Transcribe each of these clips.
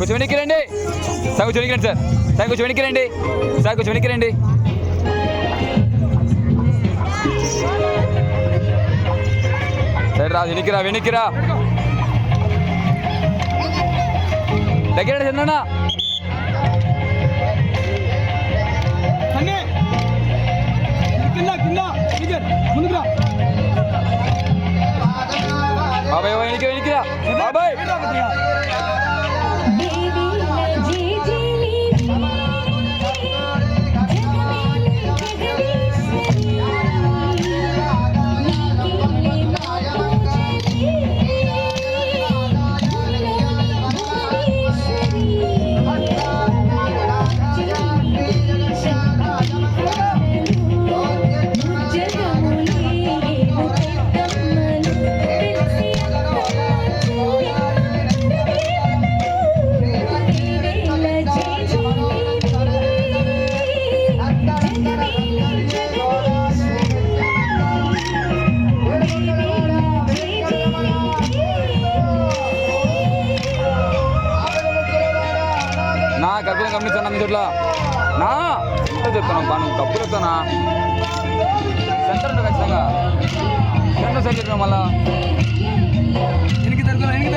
కొంచెం వెనక్కి రండి. సార్ కొంచెం వెనక్కి రండి సార్. సార్ కొంచెం వెనక్కి రండి. సార్ కొంచెం వెనక్కి రండి. సరే రా వెనక్కి రా వెనక్కి రా. దగ్గర చిన్న నా కప్పులు గమనించాను మీ చోట్ల. నా చెప్తాను పా నువ్వు కప్పులు చెప్తానా? సెంటర్ ఖచ్చితంగా. సెంటర్ సైడ్ మళ్ళా. ఎనికి తరుకు ఎనికి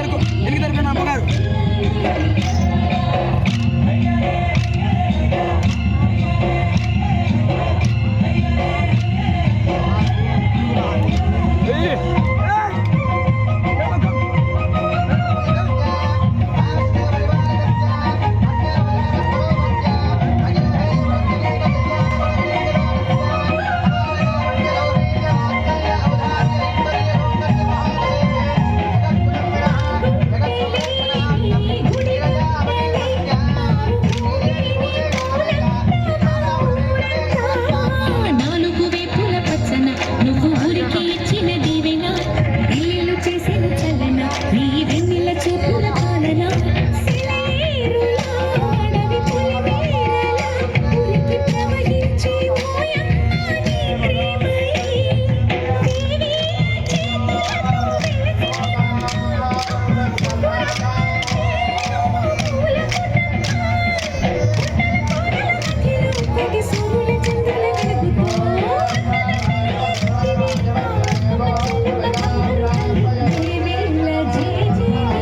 వెలిసిన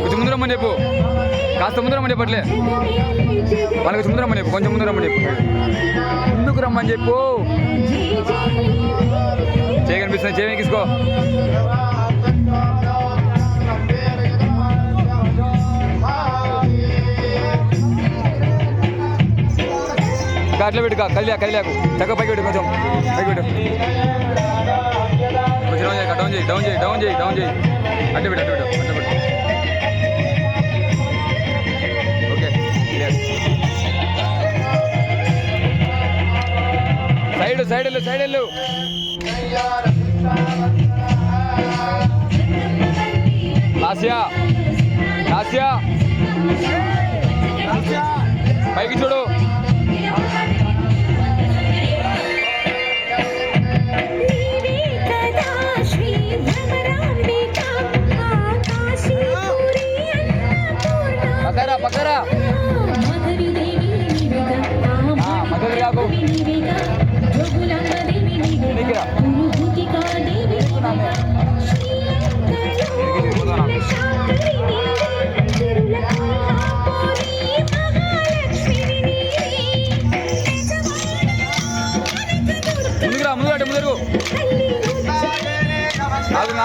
కొంచెం ముందు రమ్మని చెప్పు. కాస్త ముందు చెప్పట్లే. వాళ్ళకి కొంచెం ముందు రమ్మని చెప్పు కొంచెం ముందు రమ్మని చెప్పు. ముందుకు రమ్మని చెప్పు. చేయ కనిపిస్తుంది చేయ తీసుకో. ఇంకా అట్లా పెట్టు కదిలే కదిలేకు చక్కగా పైకి పెట్టు కొంచెం. పైకి పెట్టు. కొంచెం డౌన్ చేయి డౌన్ చేయి డౌన్ చేయి డౌన్ చేయి అట్లా పెట్టు అట్లా పెట్టు అట్లా పెట్టు. ఓకే సైడ్ సైడ్ వెళ్ళు సైడ్ వెళ్ళు. లాసియా లాసియా. ముందుకు రా ముందు